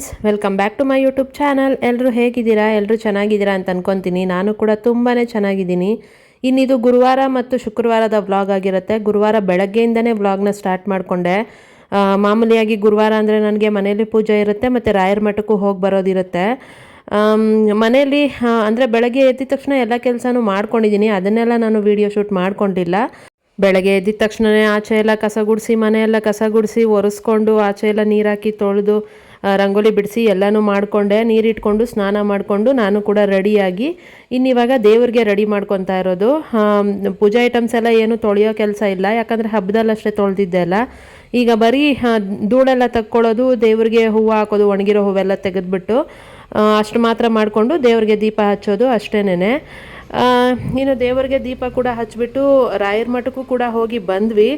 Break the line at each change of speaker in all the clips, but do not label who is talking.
Friends, welcome back to my YouTube channel. ಎಲ್ಲರೂ ಹೇಗಿದ್ದೀರಾ? ಎಲ್ಲರೂ ಚೆನ್ನಾಗಿದ್ದೀರಾ ಅಂತ ಅನ್ಕೊತೀನಿ. ನಾನು ಕೂಡ ತುಂಬಾ ಚೆನ್ನಾಗಿದ್ದೀನಿ. ಇನ್ನಿದು ಗುರುವಾರ ಮತ್ತು ಶುಕ್ರವಾರದ ವ್ಲಾಗ್ ಆಗಿರುತ್ತೆ. ಗುರುವಾರ ಬೆಳಗ್ಗೆಯಿಂದನೇ ವ್ಲಾಗ್ನ ಸ್ಟಾರ್ಟ್ ಮಾಡಿಕೊಂಡೆ. ಮಾಮೂಲಿಯಾಗಿ ಗುರುವಾರ ಅಂದರೆ ನನಗೆ ಮನೆಯಲ್ಲಿ ಪೂಜೆ ಇರುತ್ತೆ ಮತ್ತು ರಾಯರ ಮಠಕ್ಕೂ ಹೋಗಿ ಬರೋದಿರುತ್ತೆ. ಮನೆಯಲ್ಲಿ ಅಂದರೆ ಬೆಳಗ್ಗೆ ಎದ್ದ ತಕ್ಷಣ ಎಲ್ಲ ಕೆಲಸನೂ ಮಾಡ್ಕೊಂಡಿದ್ದೀನಿ. ಅದನ್ನೆಲ್ಲ ನಾನು ವೀಡಿಯೋ ಶೂಟ್ ಮಾಡಿಕೊಂಡಿಲ್ಲ. ಬೆಳಗ್ಗೆ ಎದ್ದಿದ ತಕ್ಷಣವೇ ಆಚೆ ಎಲ್ಲ ಕಸ ಗುಡಿಸಿ, ಮನೆಯೆಲ್ಲ ಕಸ ಗುಡಿಸಿ ಒರೆಸ್ಕೊಂಡು ಆಚೆ ಎಲ್ಲ ನೀರಾಕಿ ತೊಳೆದು ರಂಗೋಲಿ ಬಿಡಿಸಿ ಎಲ್ಲನೂ ಮಾಡಿಕೊಂಡೆ, ನೀರಿಟ್ಕೊಂಡು ಸ್ನಾನ ಮಾಡಿಕೊಂಡು ನಾನು ಕೂಡ ರೆಡಿಯಾಗಿ ಇನ್ನಿವಾಗ ದೇವ್ರಿಗೆ ರೆಡಿ ಮಾಡ್ಕೊತಾ ಇರೋದು. ಪೂಜಾ ಐಟಮ್ಸ್ ಎಲ್ಲ ಏನು ತೊಳೆಯೋ ಕೆಲಸ ಇಲ್ಲ, ಯಾಕಂದರೆ ಹಬ್ಬದಲ್ಲಿ ಅಷ್ಟೇ ತೊಳೆದಿದ್ದೆ ಅಲ್ಲ. ಈಗ ಬರೀ ಧೂಳೆಲ್ಲ ತಕ್ಕೊಳ್ಳೋದು, ದೇವ್ರಿಗೆ ಹೂವು ಹಾಕೋದು, ಒಣಗಿರೋ ಹೂವೆಲ್ಲ ತೆಗೆದ್ಬಿಟ್ಟು ಅಷ್ಟು ಮಾತ್ರ ಮಾಡಿಕೊಂಡು ದೇವ್ರಿಗೆ ದೀಪ ಹಚ್ಚೋದು ಅಷ್ಟೇನೆ ಇನ್ನು ದೇವರಿಗೆ ದೀಪ ಕೂಡ ಹಚ್ಚಿಬಿಟ್ಟು ರಾಯರ ಮಠಕ್ಕೂ ಕೂಡ ಹೋಗಿ ಬಂದ್ವಿ.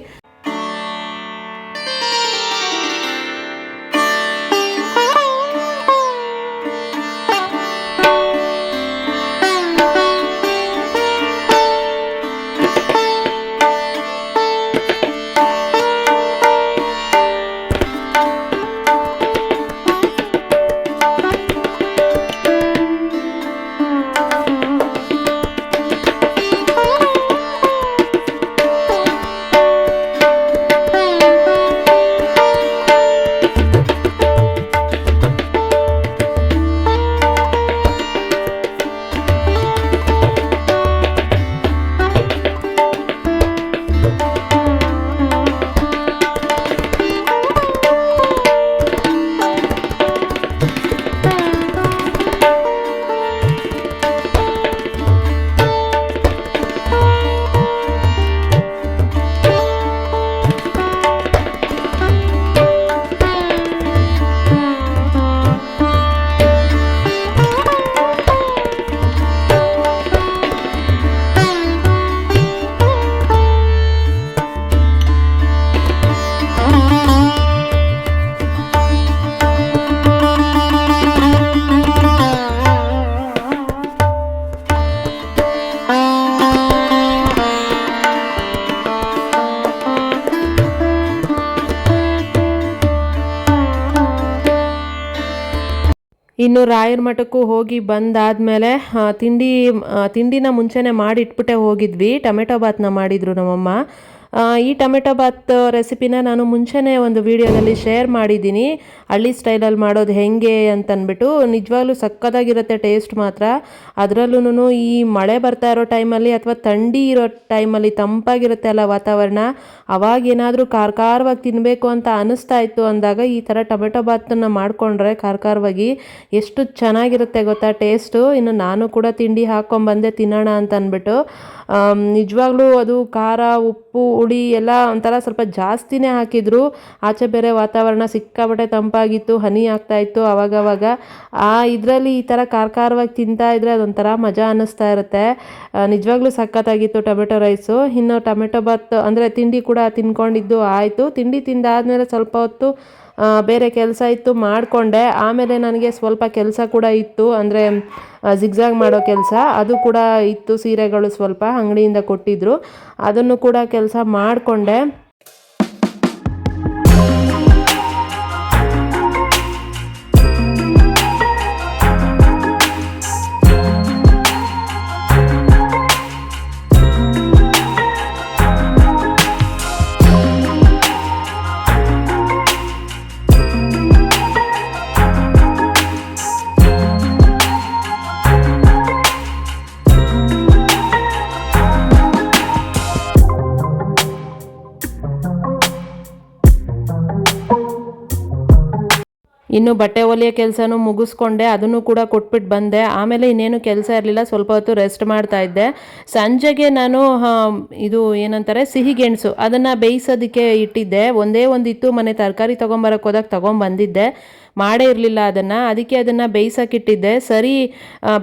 ರಾಯರ ಮಠಕ್ಕೂ ಹೋಗಿ ಬಂದಾದಮೇಲೆ ತಿಂಡಿ ತಿಂಡಿನ ಮುಂಚೆನೇ ಮಾಡಿ ಇಟ್ಬಿಟ್ಟೆ ಹೋಗಿದ್ವಿ. ಟೊಮೆಟೊ ಬಾತ್ನ ಮಾಡಿದರು ನಮ್ಮಮ್ಮ. ಈ ಟೊಮೆಟೊ ಬಾತ್ ರೆಸಿಪಿನ ನಾನು ಮುಂಚೆನೇ ಒಂದು ವಿಡಿಯೋದಲ್ಲಿ ಶೇರ್ ಮಾಡಿದ್ದೀನಿ. ಹಳ್ಳಿ ಸ್ಟೈಲಲ್ಲಿ ಮಾಡೋದು ಹೆಂಗೆ ಅಂತಂದ್ಬಿಟ್ಟು ನಿಜವಾಗ್ಲೂ ಸಕ್ಕತ್ತಾಗಿರುತ್ತೆ ಟೇಸ್ಟ್ ಮಾತ್ರ. ಅದರಲ್ಲೂ ಈ ಮಳೆ ಬರ್ತಾ ಇರೋ ಟೈಮಲ್ಲಿ ಅಥವಾ ಥಂಡಿ ಇರೋ ಟೈಮಲ್ಲಿ ತಂಪಾಗಿರುತ್ತೆ ಅಲ್ಲ ವಾತಾವರಣ, ಅವಾಗ ಏನಾದರೂ ಖಾರ ಖಾರವಾಗಿ ತಿನ್ನಬೇಕು ಅಂತ ಅನ್ನಿಸ್ತಾ ಇತ್ತು ಅಂದಾಗ ಈ ಥರ ಟೊಮೆಟೊ ಬಾತನ್ನು ಮಾಡಿಕೊಂಡ್ರೆ ಖಾರ ಖಾರವಾಗಿ ಎಷ್ಟು ಚೆನ್ನಾಗಿರುತ್ತೆ ಗೊತ್ತಾ ಟೇಸ್ಟು. ಇನ್ನು ನಾನು ಕೂಡ ತಿಂಡಿ ಹಾಕ್ಕೊಂಬಂದೆ ತಿನ್ನೋಣ ಅಂತ ಅಂದ್ಬಿಟ್ಟು ನಿಜವಾಗ್ಲೂ ಅದು ಖಾರ, ಉಪ್ಪು, ಹುಳಿ ಎಲ್ಲ ಒಂಥರ ಸ್ವಲ್ಪ ಜಾಸ್ತಿನೇ ಹಾಕಿದ್ರು. ಆಚೆ ಬೇರೆ ವಾತಾವರಣ ಸಿಕ್ಕಾಬಟ್ಟೆ ತಂಪಾಗಿತ್ತು, ಹನಿ ಆಗ್ತಾ ಇತ್ತು ಅವಾಗವಾಗ. ಆ, ಇದರಲ್ಲಿ ಈ ಥರ ಖಾರ ಖಾರವಾಗಿ ತಿಂತಾ ಇದ್ರೆ ಅದೊಂಥರ ಮಜಾ ಅನ್ನಿಸ್ತಾ ಇರುತ್ತೆ. ನಿಜವಾಗ್ಲೂ ಸಖತ್ತಾಗಿತ್ತು ಟೊಮೆಟೊ ರೈಸು. ಇನ್ನು ಟೊಮೆಟೊ ಬಾತ್ ಅಂದರೆ ತಿಂಡಿ ಕೂಡ ತಿನ್ಕೊಂಡಿದ್ದು ಆಯಿತು. ತಿಂಡಿ ತಿಂದಾದ್ಮೇಲೆ ಸ್ವಲ್ಪ ಹೊತ್ತು ಬೇರೆ ಕೆಲಸ ಇತ್ತು, ಮಾಡಿಕೊಂಡೆ. ಆಮೇಲೆ ನನಗೆ ಸ್ವಲ್ಪ ಕೆಲಸ ಕೂಡ ಇತ್ತು. ಅಂದರೆ ಜಿಗ್ಜಾಗ್ ಮಾಡೋ ಕೆಲಸ. ಅದು ಕೂಡ ಇತ್ತು, ಸೀರೆಗಳು ಸ್ವಲ್ಪ ಅಂಗಡಿಯಿಂದ ಕೊಟ್ಟಿದ್ರು. ಅದನ್ನು ಕೂಡ ಕೆಲಸ ಮಾಡಿಕೊಂಡೆ. ಇನ್ನು ಬಟ್ಟೆ ಹೊಲಿಯೋ ಕೆಲಸನೂ ಮುಗಿಸ್ಕೊಂಡೆ, ಅದನ್ನು ಕೂಡ ಕೊಟ್ಬಿಟ್ಟು ಬಂದೆ. ಆಮೇಲೆ ಇನ್ನೇನು ಕೆಲಸ ಇರಲಿಲ್ಲ, ಸ್ವಲ್ಪ ಹೊತ್ತು ರೆಸ್ಟ್ ಮಾಡ್ತಾ ಇದ್ದೆ. ಸಂಜೆಗೆ ನಾನು ಇದು ಏನಂತಾರೆ, ಸಿಹಿ ಗೆಣಸು ಅದನ್ನು ಬೇಯಿಸೋದಕ್ಕೆ ಇಟ್ಟಿದ್ದೆ. ಒಂದೇ ಒಂದಿತ್ತು ಮನೆ ತರಕಾರಿ ತೊಗೊಂಬರಕ್ಕೆ ಹೋದಾಗ ತೊಗೊಂಬಂದಿದ್ದೆ. ಮಾಡೇ ಇರಲಿಲ್ಲ ಅದನ್ನು. ಅದಕ್ಕೆ ಅದನ್ನು ಬೇಯಿಸೋಕ್ಕಿಟ್ಟಿದ್ದೆ ಸರಿ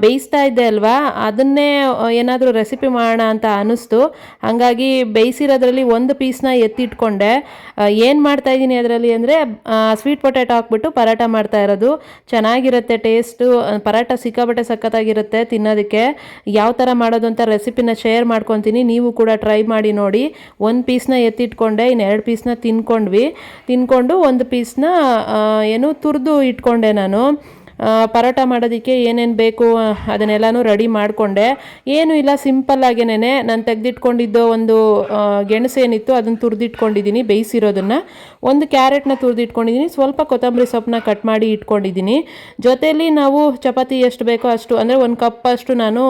ಬೇಯಿಸ್ತಾ ಇದ್ದೆ ಅಲ್ವಾ? ಅದನ್ನೇ ಏನಾದರೂ ರೆಸಿಪಿ ಮಾಡೋಣ ಅಂತ ಅನ್ನಿಸ್ತು ಹಾಗಾಗಿ ಬೇಯಿಸಿರೋದ್ರಲ್ಲಿ ಒಂದು ಪೀಸ್ನ ಎತ್ತಿಟ್ಕೊಂಡೆ. ಏನು ಮಾಡ್ತಾ ಇದ್ದೀನಿ ಅದರಲ್ಲಿ ಅಂದರೆ ಸ್ವೀಟ್ ಪೊಟ್ಯಾಟೊ ಹಾಕ್ಬಿಟ್ಟು ಪರಾಟ ಮಾಡ್ತಾ ಇರೋದು. ಚೆನ್ನಾಗಿರುತ್ತೆ ಟೇಸ್ಟು ಪರಾಟ ಸಿಕ್ಕಾಬಟ್ಟೆ ಸಖತ್ತಾಗಿರುತ್ತೆ ತಿನ್ನೋದಕ್ಕೆ. ಯಾವ ಥರ ಮಾಡೋದು ಅಂತ ರೆಸಿಪಿನ ಶೇರ್ ಮಾಡ್ಕೊತೀನಿ. ನೀವು ಕೂಡ ಟ್ರೈ ಮಾಡಿ ನೋಡಿ. ಒಂದು ಪೀಸ್ನ ಎತ್ತಿಟ್ಕೊಂಡೆ ಇನ್ನು ಎರಡು ಪೀಸ್ನ ತಿನ್ಕೊಂಡ್ವಿ. ತಿನ್ಕೊಂಡು ಒಂದು ಪೀಸ್ನ ಏನು ತುರಿದು ಇಟ್ಕೊಂಡೆ ನಾನು. ಪರೋಟ ಮಾಡೋದಕ್ಕೆ ಏನೇನು ಬೇಕು ಅದನ್ನೆಲ್ಲನೂ ರೆಡಿ ಮಾಡಿಕೊಂಡೆ. ಏನೂ ಇಲ್ಲ ಸಿಂಪಲ್ಲಾಗೇನೆ ನಾನು ತೆಗೆದಿಟ್ಕೊಂಡಿದ್ದ ಒಂದು ಗೆಣಸು ಏನಿತ್ತು ಅದನ್ನು ತುರಿದಿಟ್ಕೊಂಡಿದ್ದೀನಿ ಬೇಯಿಸಿರೋದನ್ನು. ಒಂದು ಕ್ಯಾರೆಟ್ನ ತುರಿದಿಟ್ಕೊಂಡಿದ್ದೀನಿ ಸ್ವಲ್ಪ ಕೊತ್ತಂಬರಿ ಸೊಪ್ಪನ್ನ ಕಟ್ ಮಾಡಿ ಇಟ್ಕೊಂಡಿದ್ದೀನಿ ಜೊತೆಯಲ್ಲಿ ನಾವು ಚಪಾತಿ ಎಷ್ಟು ಬೇಕೋ ಅಷ್ಟು, ಅಂದರೆ ಒಂದು ಕಪ್ ಅಷ್ಟು ನಾನು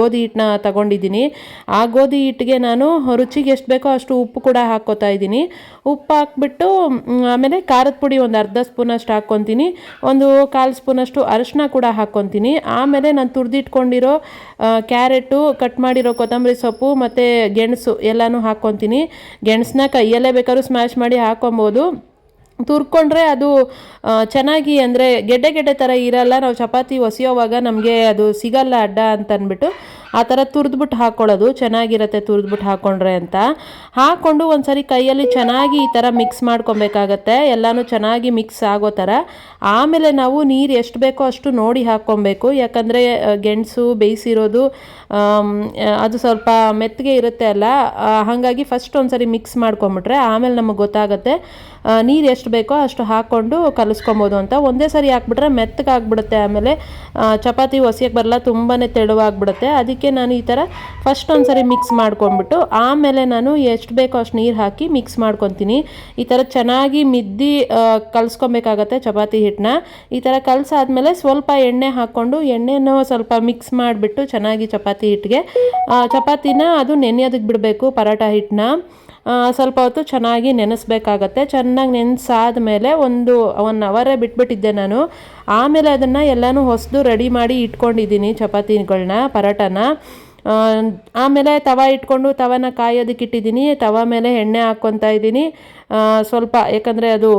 ಗೋಧಿ ಹಿಟ್ಟನ್ನ ತಗೊಂಡಿದ್ದೀನಿ ಆ ಗೋಧಿ ಹಿಟ್ಟಿಗೆ ನಾನು ರುಚಿಗೆ ಎಷ್ಟು ಬೇಕೋ ಅಷ್ಟು ಉಪ್ಪು ಕೂಡ ಹಾಕ್ಕೋತಾ ಇದ್ದೀನಿ ಉಪ್ಪು ಹಾಕ್ಬಿಟ್ಟು ಆಮೇಲೆ ಖಾರದ ಪುಡಿ ಒಂದು ಅರ್ಧ ಸ್ಪೂನಷ್ಟು ಹಾಕ್ಕೊತೀನಿ. ಒಂದು ಕಾಲು ಸ್ಪೂನಷ್ಟು ಅರಿಶಿನ ಕೂಡ ಹಾಕ್ಕೊತೀನಿ. ಆಮೇಲೆ ನಾನು ತುರಿದಿಟ್ಕೊಂಡಿರೋ ಕ್ಯಾರೆಟು, ಕಟ್ ಮಾಡಿರೋ ಕೊತ್ತಂಬರಿ ಸೊಪ್ಪು ಮತ್ತು ಗೆಣಸು ಎಲ್ಲನೂ ಹಾಕ್ಕೊತೀನಿ. ಗೆಣಸನ್ನ ಕೈಯಲ್ಲೇ ಬೇಕಾದ್ರೂ ಸ್ಮ್ಯಾಶ್ ಮಾಡಿ ಹಾಕ್ಕೊಬೋದು. ತುರ್ಕೊಂಡ್ರೆ ಅದು ಚೆನ್ನಾಗಿ ಅಂದರೆ ಗೆಡ್ಡೆ ಗೆಡ್ಡೆ ಥರ ಇರಲ್ಲ. ನಾವು ಚಪಾತಿ ಒಸೆಯೋವಾಗ ನಮಗೆ ಅದು ಸಿಗಲ್ಲ ಅಡ್ಡ ಅಂತ ಅಂದ್ಬಿಟ್ಟು ಆ ಥರ ತುರಿದ್ಬಿಟ್ಟು ಹಾಕ್ಕೊಳ್ಳೋದು ಚೆನ್ನಾಗಿರುತ್ತೆ ತುರಿದ್ಬಿಟ್ಟು ಹಾಕ್ಕೊಂಡ್ರೆ ಅಂತ. ಹಾಕ್ಕೊಂಡು ಒಂದ್ಸರಿ ಕೈಯಲ್ಲಿ ಚೆನ್ನಾಗಿ ಈ ಥರ ಮಿಕ್ಸ್ ಮಾಡ್ಕೊಬೇಕಾಗತ್ತೆ. ಎಲ್ಲನೂ ಚೆನ್ನಾಗಿ ಮಿಕ್ಸ್ ಆಗೋ ಥರ. ಆಮೇಲೆ ನಾವು ನೀರು ಎಷ್ಟು ಬೇಕೋ ಅಷ್ಟು ನೋಡಿ ಹಾಕ್ಕೊಬೇಕು. ಯಾಕಂದರೆ ಗೆಣಸು ಬೇಯಿಸಿರೋದು ಅದು ಸ್ವಲ್ಪ ಮೆತ್ತಗೆ ಇರುತ್ತೆ ಅಲ್ಲ. ಹಾಗಾಗಿ ಫಸ್ಟ್ ಒಂದ್ಸರಿ ಮಿಕ್ಸ್ ಮಾಡ್ಕೊಂಬಿಟ್ರೆ ಆಮೇಲೆ ನಮಗೆ ಗೊತ್ತಾಗುತ್ತೆ ನೀರು ಎಷ್ಟು ಬೇಕೋ ಅಷ್ಟು ಹಾಕ್ಕೊಂಡು ಕಲಿಸ್ಕೊಬೋದು ಅಂತ. ಒಂದೇ ಸರಿ ಹಾಕ್ಬಿಟ್ರೆ ಮೆತ್ತಗೆ ಆಗ್ಬಿಡುತ್ತೆ ಆಮೇಲೆ ಚಪಾತಿ ಒಸಿಯಕ್ಕೆ ಬರಲ್ಲ ತುಂಬಾ ತೆಳುವಾಗ್ಬಿಡುತ್ತೆ. ಅದಕ್ಕೆ ನಾನು ಈ ಥರ ಫಸ್ಟ್ ಒಂದ್ಸರಿ ಮಿಕ್ಸ್ ಮಾಡ್ಕೊಂಡ್ಬಿಟ್ಟು, ಆಮೇಲೆ ನಾನು ಎಷ್ಟು ಬೇಕೋ ಅಷ್ಟು ನೀರು ಹಾಕಿ ಮಿಕ್ಸ್ ಮಾಡ್ಕೊತೀನಿ. ಈ ಥರ ಚೆನ್ನಾಗಿ ಮಿದ್ದಿ ಕಲಸ್ಕೊಬೇಕಾಗತ್ತೆ ಚಪಾತಿ ಹಿಟ್ಟನ್ನ ಈ ಥರ ಕಲಸಾದ್ಮೇಲೆ ಸ್ವಲ್ಪ ಎಣ್ಣೆ ಹಾಕ್ಕೊಂಡು, ಎಣ್ಣೆನೂ ಸ್ವಲ್ಪ ಮಿಕ್ಸ್ ಮಾಡಿಬಿಟ್ಟು ಚೆನ್ನಾಗಿ ಚಪಾತಿ ಹಿಟ್ಟಿಗೆ ಚಪಾತಿನ ಅದು ನೆನೆಯೋದಕ್ಕೆ ಬಿಡಬೇಕು ಪರೋಟ ಹಿಟ್ಟನ್ನ ಸ್ವಲ್ಪ ಹೊತ್ತು ಚೆನ್ನಾಗಿ ನೆನೆಸ್ಬೇಕಾಗತ್ತೆ. ಚೆನ್ನಾಗಿ ನೆನೆಸಾದ್ಮೇಲೆ ಒಂದು ಒನ್ ಅವರೇ ಬಿಟ್ಬಿಟ್ಟಿದ್ದೆ ನಾನು. ಆಮೇಲೆ ಅದನ್ನು ಎಲ್ಲನೂ ಹೊಸದು ರೆಡಿ ಮಾಡಿ ಇಟ್ಕೊಂಡಿದ್ದೀನಿ ಚಪಾತಿಗಳನ್ನ ಪರೋಟನ. ಆಮೇಲೆ ತವ ಇಟ್ಕೊಂಡು ತವನ ಕಾಯೋದಕ್ಕೆ ಇಟ್ಟಿದ್ದೀನಿ. ತವ ಮೇಲೆ ಎಣ್ಣೆ ಹಾಕ್ಕೊತಾ ಇದ್ದೀನಿ. ಸ್ವಲ್ಪ ಯಾಕಂದರೆ ಅದು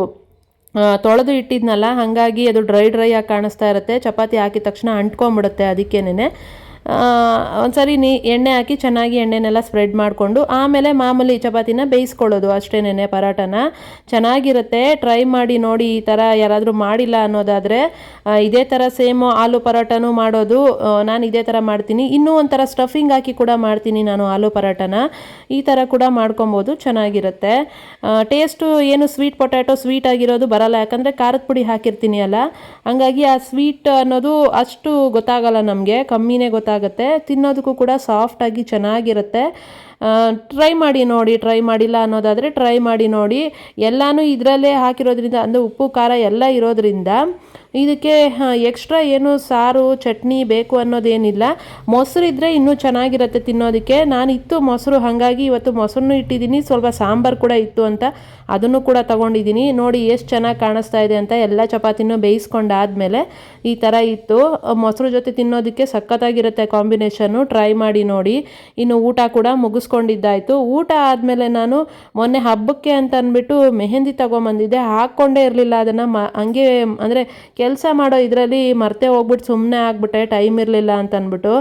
ತೊಳೆದು ಇಟ್ಟಿದ್ನಲ್ಲ, ಹಾಗಾಗಿ ಅದು ಡ್ರೈ ಡ್ರೈ ಆಗಿ ಕಾಣಿಸ್ತಾ ಇರುತ್ತೆ. ಚಪಾತಿ ಹಾಕಿದ ತಕ್ಷಣ ಅಂಟ್ಕೊಂಬಿಡುತ್ತೆ ಅದಕ್ಕೇನೆ ಒಂದ್ಸರಿ ನೀ ಎಣ್ಣೆ ಹಾಕಿ ಚೆನ್ನಾಗಿ ಎಣ್ಣೆನೆಲ್ಲ ಸ್ಪ್ರೆಡ್ ಮಾಡಿಕೊಂಡು, ಆಮೇಲೆ ಮಾಮೂಲಿ ಚಪಾತಿನ ಬೇಯಿಸ್ಕೊಳ್ಳೋದು ಅಷ್ಟೇನೆ ಪರಾಟನ. ಚೆನ್ನಾಗಿರುತ್ತೆ ಟ್ರೈ ಮಾಡಿ ನೋಡಿ ಈ ಥರ ಯಾರಾದರೂ ಮಾಡಿಲ್ಲ ಅನ್ನೋದಾದರೆ ಇದೇ ಥರ ಸೇಮ್ ಆಲೂ ಪರಾಟನೂ ಮಾಡೋದು ನಾನು ಇದೇ ಥರ ಮಾಡ್ತೀನಿ. ಇನ್ನೂ ಒಂಥರ ಸ್ಟಫಿಂಗ್ ಹಾಕಿ ಕೂಡ ಮಾಡ್ತೀನಿ ನಾನು ಆಲೂ ಪರಾಟನ. ಈ ಥರ ಕೂಡ ಮಾಡ್ಕೊಬೋದು, ಚೆನ್ನಾಗಿರುತ್ತೆ. ಟೇಸ್ಟು ಏನು ಸ್ವೀಟ್ ಪೊಟ್ಯಾಟೊ ಸ್ವೀಟ್ ಆಗಿರೋದು ಬರಲ್ಲ, ಯಾಕಂದರೆ ಖಾರದ ಪುಡಿ ಹಾಕಿರ್ತೀನಿ ಅಲ್ಲ. ಹಂಗಾಗಿ ಆ ಸ್ವೀಟ್ ಅನ್ನೋದು ಅಷ್ಟು ಗೊತ್ತಾಗಲ್ಲ ನಮಗೆ, ಕಮ್ಮಿನೇ ಗೊತ್ತಾಗುತ್ತೆ. ತಿನ್ನೋದಕ್ಕೂ ಕೂಡ ಸಾಫ್ಟಾಗಿ ಚೆನ್ನಾಗಿರುತ್ತೆ. ಟ್ರೈ ಮಾಡಿ ನೋಡಿ ಟ್ರೈ ಮಾಡಿಲ್ಲ ಅನ್ನೋದಾದರೆ ಟ್ರೈ ಮಾಡಿ ನೋಡಿ. ಎಲ್ಲನೂ ಇದರಲ್ಲೇ ಹಾಕಿರೋದ್ರಿಂದ, ಅಂದರೆ ಉಪ್ಪು, ಖಾರ ಎಲ್ಲ ಇರೋದ್ರಿಂದ ಇದಕ್ಕೆ ಎಕ್ಸ್ಟ್ರಾ ಏನು ಸಾರು, ಚಟ್ನಿ ಬೇಕು ಅನ್ನೋದೇನಿಲ್ಲ. ಮೊಸರು ಇದ್ದರೆ ಇನ್ನೂ ಚೆನ್ನಾಗಿರುತ್ತೆ ತಿನ್ನೋದಕ್ಕೆ. ನಾನು ಇತ್ತು ಮೊಸರು, ಹಾಗಾಗಿ ಇವತ್ತು ಮೊಸರನ್ನು ಇಟ್ಟಿದ್ದೀನಿ. ಸ್ವಲ್ಪ ಸಾಂಬಾರು ಕೂಡ ಇತ್ತು ಅಂತ ಅದನ್ನು ಕೂಡ ತೊಗೊಂಡಿದ್ದೀನಿ. ನೋಡಿ ಎಷ್ಟು ಚೆನ್ನಾಗಿ ಕಾಣಿಸ್ತಾ ಇದೆ ಅಂತ ಎಲ್ಲ ಚಪಾತಿನೂ ಬೇಯಿಸ್ಕೊಂಡಾದ್ಮೇಲೆ ಈ ಥರ ಇತ್ತು. ಮೊಸರು ಜೊತೆ ತಿನ್ನೋದಕ್ಕೆ ಸಖತ್ತಾಗಿರುತ್ತೆ ಕಾಂಬಿನೇಷನ್ನು. ಟ್ರೈ ಮಾಡಿ ನೋಡಿ. ಇನ್ನು ಊಟ ಕೂಡ ಮುಗಿಸ್ಕೊಂಡಿದ್ದಾಯಿತು. ಊಟ ಆದಮೇಲೆ ನಾನು ಮೊನ್ನೆ ಹಬ್ಬಕ್ಕೆ ಅಂತ ಅಂದ್ಬಿಟ್ಟು ಮೆಹಂದಿ ತೊಗೊಂಬಂದಿದ್ದೆ. ಹಾಕ್ಕೊಂಡೇ ಇರಲಿಲ್ಲ ಅದನ್ನು. ಮ, ಹಂಗೆ, ಅಂದರೆ ಕೆಲಸ ಮಾಡೋ ಇದರಲ್ಲಿ ಮರ್ತೆ ಹೋಗ್ಬಿಟ್ಟು ಸುಮ್ಮನೆ ಆಗ್ಬಿಟ್ಟೆ, ಟೈಮ್ ಇರಲಿಲ್ಲ ಅಂತ ಅಂದ್ಬಿಟ್ಟು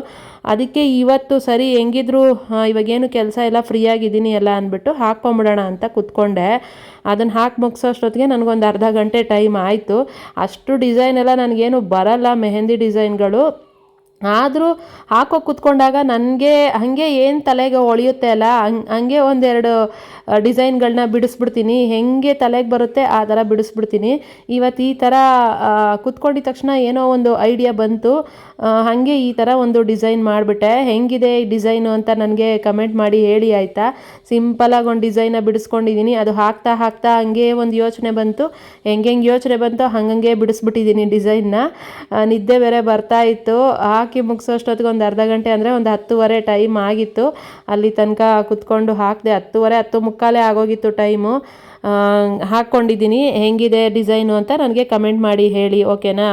ಅದಕ್ಕೆ ಇವತ್ತು ಸರಿ ಹೆಂಗಿದ್ರು ಇವಾಗೇನು ಕೆಲಸ ಎಲ್ಲ ಫ್ರೀ ಆಗಿದ್ದೀನಿ ಎಲ್ಲ ಅಂದ್ಬಿಟ್ಟು ಹಾಕ್ಕೊಂಬಿಡೋಣ ಅಂತ ಕೂತ್ಕೊಂಡೆ. ಅದನ್ನು ಹಾಕಿ ಮುಗಿಸೋಷ್ಟೊತ್ತಿಗೆ ನನಗೊಂದು ಅರ್ಧ ಗಂಟೆ ಟೈಮ್ ಆಯಿತು. ಅಷ್ಟು ಡಿಸೈನ್ ಎಲ್ಲ ನನಗೇನು ಬರಲ್ಲ, ಮೆಹಂದಿ ಡಿಸೈನ್ಗಳು. ಆದರೂ ಹಾಕೋ ಕೂತ್ಕೊಂಡಾಗ ನನಗೆ ಹಾಗೆ ಏನು ತಲೆಗೆ ಹೊಳೆಯುತ್ತೆ ಅಲ್ಲ, ಹಂಗೆ ಹಂಗೆ ಒಂದೆರಡು ಡಿಸೈನ್ಗಳನ್ನ ಬಿಡಿಸ್ಬಿಡ್ತೀನಿ. ಹೆಂಗೆ ತಲೆಗೆ ಬರುತ್ತೆ ಆ ಥರ ಬಿಡಿಸ್ಬಿಡ್ತೀನಿ. ಇವತ್ತು ಈ ಥರ ಕುತ್ಕೊಂಡಿದ ತಕ್ಷಣ ಏನೋ ಒಂದು ಐಡಿಯಾ ಬಂತು. ಹಾಗೆ ಈ ಥರ ಒಂದು ಡಿಸೈನ್ ಮಾಡಿಬಿಟ್ಟೆ. ಹೆಂಗಿದೆ ಈ ಡಿಸೈನು ಅಂತ ನನಗೆ ಕಮೆಂಟ್ ಮಾಡಿ ಹೇಳಿ, ಆಯಿತಾ? ಸಿಂಪಲಾಗಿ ಒಂದು ಡಿಸೈನ ಬಿಡಿಸ್ಕೊಂಡಿದ್ದೀನಿ ಅದು ಹಾಕ್ತಾ ಹಾಕ್ತಾ ಹಂಗೆ ಒಂದು ಯೋಚನೆ ಬಂತು. ಹೆಂಗೆ ಯೋಚನೆ ಬಂತು ಹಂಗಂಗೆ ಬಿಡಿಸ್ಬಿಟ್ಟಿದ್ದೀನಿ ಡಿಸೈನ್ನ. ನಿದ್ದೆ ಬೇರೆ ಬರ್ತಾ ಇತ್ತು. ಹಾಕಿ ಮುಗಿಸೋಷ್ಟೊತ್ತಿಗೆ ಒಂದು ಅರ್ಧ ಗಂಟೆ ಅಂದರೆ ಒಂದು ಹತ್ತುವರೆ ಟೈಮ್ ಆಗಿತ್ತು. ಅಲ್ಲಿ ತನಕ ಕುತ್ಕೊಂಡು ಹಾಕಿದೆ ಹತ್ತುವರೆ, ಹತ್ತು ಮುಕ್ಕಾಲೇ ಆಗೋಗಿತ್ತು ಟೈಮು ಹಾಕ್ಕೊಂಡಿದ್ದೀನಿ. ಹೆಂಗಿದೆ ಡಿಸೈನು ಅಂತ ನನಗೆ ಕಮೆಂಟ್ ಮಾಡಿ ಹೇಳಿ ಓಕೆನಾ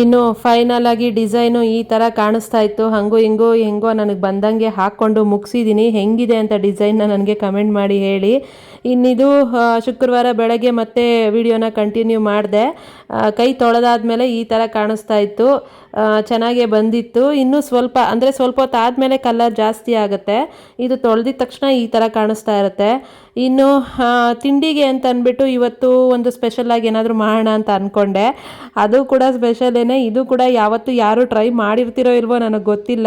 ಇನ್ನು ಫೈನಲ್ ಆಗಿ ಡಿಸೈನು ಈ ಥರ ಕಾಣಿಸ್ತಾ ಇತ್ತು. ಹಂಗೋ ಹಿಂಗೋ ಹೆಂಗೋ ನನಗೆ ಬಂದಂಗೆ ಹಾಕ್ಕೊಂಡು ಮುಗಿಸಿದ್ದೀನಿ ಹೆಂಗಿದೆ ಅಂತ ಡಿಸೈನ್ನ ನನಗೆ ಕಮೆಂಟ್ ಮಾಡಿ ಹೇಳಿ. ಇನ್ನಿದು ಶುಕ್ರವಾರ ಬೆಳಗ್ಗೆ ಮತ್ತೆ ವಿಡಿಯೋನ ಕಂಟಿನ್ಯೂ ಮಾಡಿದೆ. ಕೈ ತೊಳೆದಾದ್ಮೇಲೆ ಈ ಥರ ಕಾಣಿಸ್ತಾ ಇತ್ತು. ಚೆನ್ನಾಗೇ ಬಂದಿತ್ತು. ಇನ್ನೂ ಸ್ವಲ್ಪ, ಅಂದರೆ ಸ್ವಲ್ಪ ಹೊತ್ತು ಆದಮೇಲೆ ಕಲರ್ ಜಾಸ್ತಿ ಆಗುತ್ತೆ. ಇದು ತೊಳೆದಿದ ತಕ್ಷಣ ಈ ಥರ ಕಾಣಿಸ್ತಾ ಇರುತ್ತೆ. ಇನ್ನು ತಿಂಡಿಗೆ ಅಂತ ಅಂದ್ಬಿಟ್ಟು ಇವತ್ತು ಒಂದು ಸ್ಪೆಷಲಾಗಿ ಏನಾದರೂ ಮಾಡೋಣ ಅಂತ ಅಂದ್ಕೊಂಡೆ ಅದು ಕೂಡ ಸ್ಪೆಷಲೇನೆ ಇದು ಕೂಡ ಯಾವತ್ತು ಯಾರು ಟ್ರೈ ಮಾಡಿರ್ತಿರೋ ಇಲ್ವೋ ನನಗೆ ಗೊತ್ತಿಲ್ಲ.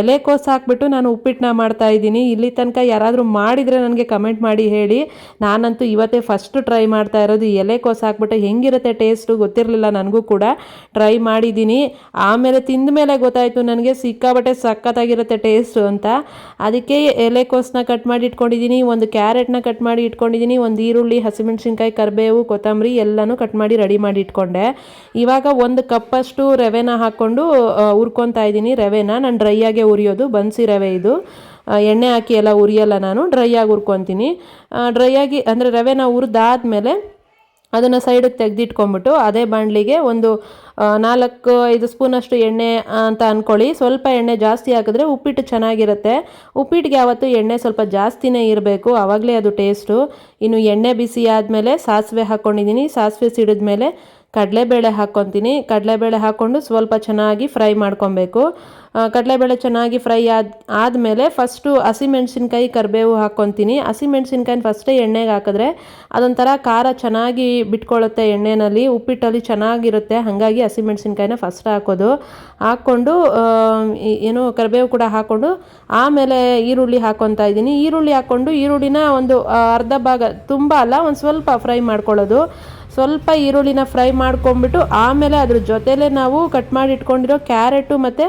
ಎಲೆಕೋಸು ಹಾಕ್ಬಿಟ್ಟು ನಾನು ಉಪ್ಪಿಟ್ಟನ್ನ ಮಾಡ್ತಾ ಇದ್ದೀನಿ. ಇಲ್ಲಿ ತನಕ ಯಾರಾದರೂ ಮಾಡಿದರೆ ನನಗೆ ಕಮೆಂಟ್ ಮಾಡಿ ಹೇಳಿ. ನಾನಂತೂ ಇವತ್ತೇ ಫಸ್ಟು ಟ್ರೈ ಮಾಡ್ತಾ ಇರೋದು. ಎಲೆಕೋಸು ಹಾಕ್ಬಿಟ್ಟು ಹೆಂಗಿರುತ್ತೆ ಟೇಸ್ಟು ಗೊತ್ತಿರಲಿಲ್ಲ ನನಗೂ ಕೂಡ. ಟ್ರೈ ಮಾಡಿದ್ದೀನಿ. ಆಮೇಲೆ ತಿಂದ ಮೇಲೆ ಗೊತ್ತಾಯಿತು, ನನಗೆ ಸಿಕ್ಕಾಬಟ್ಟೆ ಸಖತ್ತಾಗಿರುತ್ತೆ ಟೇಸ್ಟು ಅಂತ. ಅದಕ್ಕೆ ಎಲೆಕೋಸನ್ನ ಕಟ್ ಮಾಡಿ ಇಟ್ಕೊಂಡಿದ್ದೀನಿ, ಒಂದು ಕ್ಯಾರೆಟ್ನ ಕಟ್ ಮಾಡಿ ಇಟ್ಕೊಂಡಿದ್ದೀನಿ, ಒಂದು ಈರುಳ್ಳಿ, ಹಸಿಮೆಣಸಿನ್ಕಾಯಿ, ಕರಿಬೇವು, ಕೊತ್ತಂಬರಿ ಎಲ್ಲನೂ ಕಟ್ ಮಾಡಿ ರೆಡಿ ಮಾಡಿ ಇಟ್ಕೊಂಡೆ. ಇವಾಗ ಒಂದು ಕಪ್ಪಷ್ಟು ರವೆನ ಹಾಕ್ಕೊಂಡು ಹುರ್ಕೊತಾ ಇದ್ದೀನಿ. ರವೆನ ನಾನು ಡ್ರೈ ಆಗೇ ಉರಿಯೋದು ಬನ್ಸಿ ರವೆ ಇದು. ಎಣ್ಣೆ ಹಾಕಿ ಎಲ್ಲ ಉರಿಯಲ್ಲ ನಾನು ಡ್ರೈ ಆಗಿ ಹುರ್ಕೊತೀನಿ. ಡ್ರೈ ಆಗಿ, ಅಂದರೆ ರವೆನ ಹುರಿದಾದ್ಮೇಲೆ ಅದನ್ನು ಸೈಡಿಗೆ ತೆಗೆದಿಟ್ಕೊಂಬಿಟ್ಟು ಅದೇ ಬಾಣಲಿಗೆ ಒಂದು ನಾಲ್ಕು, ಐದು ಸ್ಪೂನಷ್ಟು ಎಣ್ಣೆ ಅಂತ ಅಂದ್ಕೊಳ್ಳಿ ಸ್ವಲ್ಪ ಎಣ್ಣೆ ಜಾಸ್ತಿ ಹಾಕಿದ್ರೆ ಉಪ್ಪಿಟ್ಟು ಚೆನ್ನಾಗಿರುತ್ತೆ. ಉಪ್ಪಿಟ್ಟಿಗೆ ಯಾವತ್ತು ಎಣ್ಣೆ ಸ್ವಲ್ಪ ಜಾಸ್ತಿನೇ ಇರಬೇಕು. ಆವಾಗಲೇ ಅದು ಟೇಸ್ಟು ಇನ್ನು ಎಣ್ಣೆ ಬಿಸಿ ಆದಮೇಲೆ ಸಾಸಿವೆ ಹಾಕ್ಕೊಂಡಿದ್ದೀನಿ ಸಾಸಿವೆ ಸಿಡಿದ್ಮೇಲೆ ಕಡಲೆಬೇಳೆ ಹಾಕ್ಕೊತೀನಿ. ಕಡಲೆಬೇಳೆ ಹಾಕ್ಕೊಂಡು ಸ್ವಲ್ಪ ಚೆನ್ನಾಗಿ ಫ್ರೈ ಮಾಡ್ಕೊಬೇಕು. ಕಡಲೆಬೇಳೆ ಚೆನ್ನಾಗಿ ಫ್ರೈ ಆದ, ಆದಮೇಲೆ ಫಸ್ಟು ಹಸಿಮೆಣ್ಸಿನ್ಕಾಯಿ ಕರಿಬೇವು ಹಾಕ್ಕೊತೀನಿ. ಹಸಿಮೆಣ್ಸಿನ್ಕಾಯಿನ ಫಸ್ಟೇ ಎಣ್ಣೆಗೆ ಹಾಕಿದ್ರೆ ಅದೊಂಥರ ಖಾರ ಚೆನ್ನಾಗಿ ಬಿಟ್ಕೊಳ್ಳುತ್ತೆ ಎಣ್ಣೆನಲ್ಲಿ. ಉಪ್ಪಿಟ್ಟಲ್ಲಿ ಚೆನ್ನಾಗಿರುತ್ತೆ. ಹಾಗಾಗಿ ಹಸಿಮೆಣ್ಸಿನ್ಕಾಯಿನ ಫಸ್ಟ್ ಹಾಕೋದು. ಹಾಕ್ಕೊಂಡು ಏನು, ಕರಿಬೇವು ಕೂಡ ಹಾಕ್ಕೊಂಡು ಆಮೇಲೆ ಈರುಳ್ಳಿ ಹಾಕ್ಕೊತಾ ಇದ್ದೀನಿ. ಈರುಳ್ಳಿ ಹಾಕ್ಕೊಂಡು ಈರುಳ್ಳಿನ ಒಂದು ಅರ್ಧ ಭಾಗ ತುಂಬ ಅಲ್ಲ, ಒಂದು ಸ್ವಲ್ಪ ಫ್ರೈ ಮಾಡ್ಕೊಳ್ಳೋದು. ಸ್ವಲ್ಪ ಈರುಳ್ಳಿನ ಫ್ರೈ ಮಾಡ್ಕೊಂಬಿಟ್ಟು ಆಮೇಲೆ ಅದ್ರ ಜೊತೆಲೇ ನಾವು ಕಟ್ ಮಾಡಿ ಇಟ್ಕೊಂಡಿರೋ ಕ್ಯಾರೆಟು ಮತ್ತು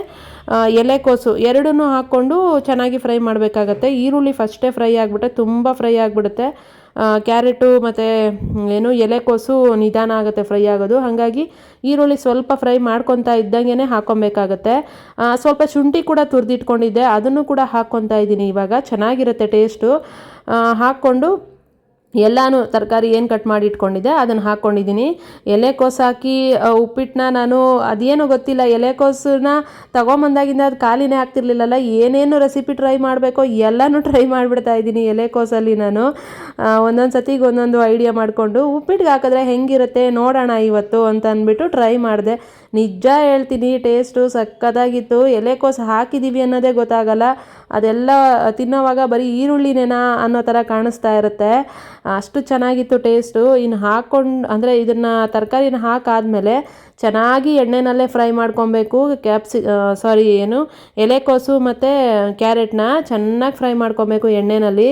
ಎಲೆಕೋಸು ಎರಡನ್ನೂ ಹಾಕ್ಕೊಂಡು ಚೆನ್ನಾಗಿ ಫ್ರೈ ಮಾಡಬೇಕಾಗತ್ತೆ. ಈರುಳ್ಳಿ ಫಸ್ಟೇ ಫ್ರೈ ಆಗಿಬಿಟ್ಟೆ ತುಂಬ ಫ್ರೈ ಆಗಿಬಿಡುತ್ತೆ. ಕ್ಯಾರೆಟು ಮತ್ತು ಏನು ಎಲೆಕೋಸು ನಿಧಾನ ಆಗುತ್ತೆ ಫ್ರೈ ಆಗೋದು. ಹಾಗಾಗಿ ಈರುಳ್ಳಿ ಸ್ವಲ್ಪ ಫ್ರೈ ಮಾಡ್ಕೊತಾ ಇದ್ದಂಗೆ ಹಾಕ್ಕೊಬೇಕಾಗತ್ತೆ. ಸ್ವಲ್ಪ ಶುಂಠಿ ಕೂಡ ತುರಿದಿಟ್ಕೊಂಡಿದ್ದೆ. ಅದನ್ನು ಕೂಡ ಹಾಕ್ಕೊತಾ ಇದ್ದೀನಿ ಇವಾಗ. ಚೆನ್ನಾಗಿರುತ್ತೆ ಟೇಸ್ಟು. ಹಾಕ್ಕೊಂಡು ಎಲ್ಲಾನು ತರಕಾರಿ ಏನು ಕಟ್ ಮಾಡಿ ಇಟ್ಕೊಂಡಿದ್ದೆ, ಅದನ್ನು ಹಾಕ್ಕೊಂಡಿದ್ದೀನಿ ಎಲೆಕೋಸು ಹಾಕಿ ಉಪ್ಪಿಟ್ಟನ್ನ ನಾನು, ಅದೇನು ಗೊತ್ತಿಲ್ಲ ಎಲೆಕೋಸನ್ನ ತಗೊಂಬಂದಾಗಿಂದ ಅದು ಖಾಲಿನೇ ಆಗ್ತಿರ್ಲಿಲ್ಲಲ್ಲ, ಏನೇನು ರೆಸಿಪಿ ಟ್ರೈ ಮಾಡಬೇಕೋ ಎಲ್ಲನೂ ಟ್ರೈ ಮಾಡಿಬಿಡ್ತಾ ಇದ್ದೀನಿ ಎಲೆಕೋಸಲ್ಲಿ ನಾನು. ಒಂದೊಂದು ಸತಿಗೆ ಒಂದೊಂದು ಐಡಿಯಾ ಮಾಡಿಕೊಂಡು ಉಪ್ಪಿಟ್ಟಿಗೆ ಹಾಕಿದ್ರೆ ಹೆಂಗಿರುತ್ತೆ, ನೋಡೋಣ ಇವತ್ತು ಅಂತ ಅಂದ್ಬಿಟ್ಟು ಟ್ರೈ ಮಾಡಿದೆ. ನಿಜ ಹೇಳ್ತೀನಿ ಟೇಸ್ಟು ಸಕ್ಕತ್ತಾಗಿತ್ತು ಎಲೆಕೋಸು ಹಾಕಿದ್ದೀವಿ ಅನ್ನೋದೇ ಗೊತ್ತಾಗಲ್ಲ. ಅದೆಲ್ಲ ತಿನ್ನೋವಾಗ ಬರೀ ಈರುಳ್ಳಿನೇನಾ ಅನ್ನೋ ಥರ ಕಾಣಿಸ್ತಾ ಇರುತ್ತೆ. ಅಷ್ಟು ಚೆನ್ನಾಗಿತ್ತು ಟೇಸ್ಟು ಇನ್ನು ಹಾಕ್ಕೊಂಡು, ಅಂದರೆ ಇದನ್ನು ತರಕಾರಿನ ಹಾಕಾದ್ಮೇಲೆ ಚೆನ್ನಾಗಿ ಎಣ್ಣೆನಲ್ಲೇ ಫ್ರೈ ಮಾಡ್ಕೊಬೇಕು. ಕ್ಯಾಪ್ಸಿ ಸಾರಿ ಏನು ಎಲೆಕೋಸು ಮತ್ತು ಕ್ಯಾರೆಟ್ನ ಚೆನ್ನಾಗಿ ಫ್ರೈ ಮಾಡ್ಕೊಬೇಕು ಎಣ್ಣೆನಲ್ಲಿ.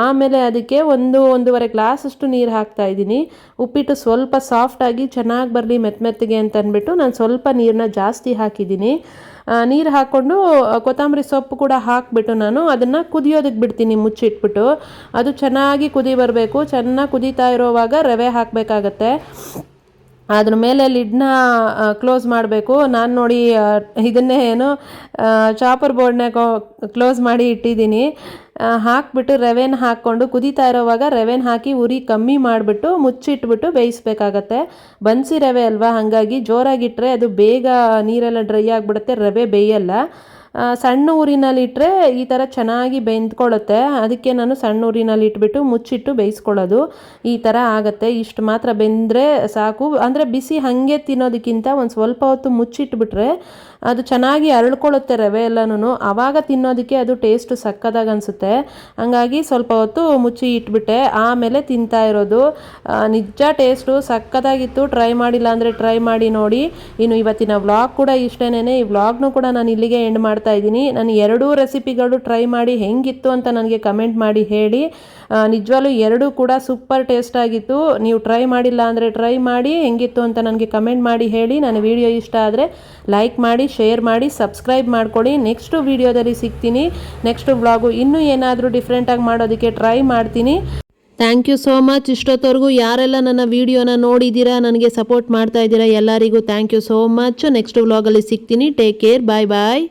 ಆಮೇಲೆ ಅದಕ್ಕೆ ಒಂದು, ಒಂದೂವರೆ ಗ್ಲಾಸಷ್ಟು ನೀರು ಹಾಕ್ತಾ ಇದ್ದೀನಿ. ಉಪ್ಪಿಟ್ಟು ಸ್ವಲ್ಪ ಸಾಫ್ಟಾಗಿ ಚೆನ್ನಾಗಿ ಬರಲಿ ಮೆತ್ತ ಮೆತ್ತಗೆ ಅಂತ ಅಂದ್ಬಿಟ್ಟು ನಾನು ಸ್ವಲ್ಪ ನೀರನ್ನ ಜಾಸ್ತಿ ಹಾಕಿದ್ದೀನಿ. ನೀರು ಹಾಕ್ಕೊಂಡು ಕೊತ್ತಂಬರಿ ಸೊಪ್ಪು ಕೂಡ ಹಾಕ್ಬಿಟ್ಟು ನಾನು ಅದನ್ನು ಕುದಿಯೋದಕ್ಕೆ ಬಿಡ್ತೀನಿ ಮುಚ್ಚಿಟ್ಬಿಟ್ಟು. ಅದು ಚೆನ್ನಾಗಿ ಕುದಿ ಬರಬೇಕು. ಚೆನ್ನಾಗಿ ಕುದೀತಾ ಇರೋವಾಗ ರವೆ ಹಾಕಬೇಕಾಗತ್ತೆ. ಅದ್ರ ಮೇಲೆ ಲಿಡ್ನ ಕ್ಲೋಸ್ ಮಾಡಬೇಕು. ನಾನು ನೋಡಿ ಇದನ್ನೇ ಏನು ಚಾಪರ್ ಬೋರ್ಡ್ನ ಕ್ಲೋಸ್ ಮಾಡಿ ಇಟ್ಟಿದ್ದೀನಿ. ಹಾಕ್ಬಿಟ್ಟು ರವೆನ ಹಾಕ್ಕೊಂಡು, ಕುದೀತಾ ಇರೋವಾಗ ರೆವೆನ್ ಹಾಕಿ ಉರಿ ಕಮ್ಮಿ ಮಾಡಿಬಿಟ್ಟು, ಮುಚ್ಚಿಟ್ಬಿಟ್ಟು ಬೇಯಿಸ್ಬೇಕಾಗತ್ತೆ. ಬನ್ಸಿ ರವೆ ಅಲ್ವಾ? ಹಾಗಾಗಿ ಜೋರಾಗಿಟ್ಟರೆ ಅದು ಬೇಗ ನೀರೆಲ್ಲ ಡ್ರೈ ಆಗಿಬಿಡುತ್ತೆ, ರವೆ ಬೇಯಲ್ಲ. ಸಣ್ಣ ಊರಿನಲ್ಲಿಟ್ಟರೆ ಈ ಥರ ಚೆನ್ನಾಗಿ ಬೆಂದ್ಕೊಳ್ಳುತ್ತೆ ಅದಕ್ಕೆ ನಾನು ಸಣ್ಣ ಊರಿನಲ್ಲಿ ಇಟ್ಬಿಟ್ಟು ಮುಚ್ಚಿಟ್ಟು ಬೇಯಿಸ್ಕೊಳ್ಳೋದು ಈ ಥರ ಆಗುತ್ತೆ. ಇಷ್ಟು ಮಾತ್ರ ಬೆಂದರೆ ಸಾಕು. ಅಂದರೆ ಬಿಸಿ ಹಾಗೆ ತಿನ್ನೋದಕ್ಕಿಂತ ಒಂದು ಸ್ವಲ್ಪ ಹೊತ್ತು ಮುಚ್ಚಿಟ್ಬಿಟ್ರೆ ಅದು ಚೆನ್ನಾಗಿ ಅರಳ್ಕೊಳ್ಳುತ್ತೆ ರವೆ ಎಲ್ಲನೂ ಆವಾಗ ತಿನ್ನೋದಕ್ಕೆ ಅದು ಟೇಸ್ಟು ಸಕ್ಕದಾಗ ಅನಿಸುತ್ತೆ. ಹಂಗಾಗಿ ಸ್ವಲ್ಪ ಹೊತ್ತು ಮುಚ್ಚಿ ಇಟ್ಬಿಟ್ಟೆ. ಆಮೇಲೆ ತಿಂತಾ ಇರೋದು. ನಿಜ ಟೇಸ್ಟು ಸಕ್ಕತ್ತಾಗಿತ್ತು ಟ್ರೈ ಮಾಡಿಲ್ಲ ಅಂದರೆ ಟ್ರೈ ಮಾಡಿ ನೋಡಿ. ಇನ್ನು ಇವತ್ತಿನ ವ್ಲಾಗ್ ಕೂಡ ಇಷ್ಟೇನೆ ಈ ವ್ಲಾಗ್ನು ಕೂಡ ನಾನು ಇಲ್ಲಿಗೆ ಎಂಡ್ ಮಾಡ್ತಾ ಇದ್ದೀನಿ. ನಾನು ಎರಡೂ ರೆಸಿಪಿಗಳು ಟ್ರೈ ಮಾಡಿ ಹೆಂಗಿತ್ತು ಅಂತ ನನಗೆ ಕಮೆಂಟ್ ಮಾಡಿ ಹೇಳಿ. ನಿಜವಾಗ್ಲೂ ಎರಡೂ ಕೂಡ ಸೂಪರ್ ಟೇಸ್ಟ್ ಆಗಿತ್ತು. ನೀವು ಟ್ರೈ ಮಾಡಿಲ್ಲ ಅಂದರೆ ಟ್ರೈ ಮಾಡಿ, ಹೆಂಗಿತ್ತು ಅಂತ ನನಗೆ ಕಮೆಂಟ್ ಮಾಡಿ ಹೇಳಿ. ನನ್ನ ವಿಡಿಯೋ ಇಷ್ಟ ಆದರೆ ಲೈಕ್ ಮಾಡಿ ಶೇರ್ ಮಾಡಿ ಸಬ್ಸ್ಕ್ರೈಬ್ ಮಾಡ್ಕೊಳ್ಳಿ ನೆಕ್ಸ್ಟು ವಿಡಿಯೋದಲ್ಲಿ ಸಿಗ್ತೀನಿ. ನೆಕ್ಸ್ಟ್ ವ್ಲಾಗು ಇನ್ನೂ ಏನಾದರೂ ಡಿಫ್ರೆಂಟಾಗಿ ಮಾಡೋದಕ್ಕೆ ಟ್ರೈ ಮಾಡ್ತೀನಿ. ಥ್ಯಾಂಕ್ ಯು ಸೋ ಮಚ್ ಇಷ್ಟೊತ್ತವರೆಗೂ ಯಾರೆಲ್ಲ ನನ್ನ ವಿಡಿಯೋನ ನೋಡಿದ್ದೀರಾ, ನನಗೆ ಸಪೋರ್ಟ್ ಮಾಡ್ತಾ ಇದ್ದೀರಾ ಎಲ್ಲರಿಗೂ thank you so much next ವ್ಲಾಗಲ್ಲಿ ಸಿಗ್ತೀನಿ. ಟೇಕ್ ಕೇರ್ ಬಾಯ್ ಬಾಯ್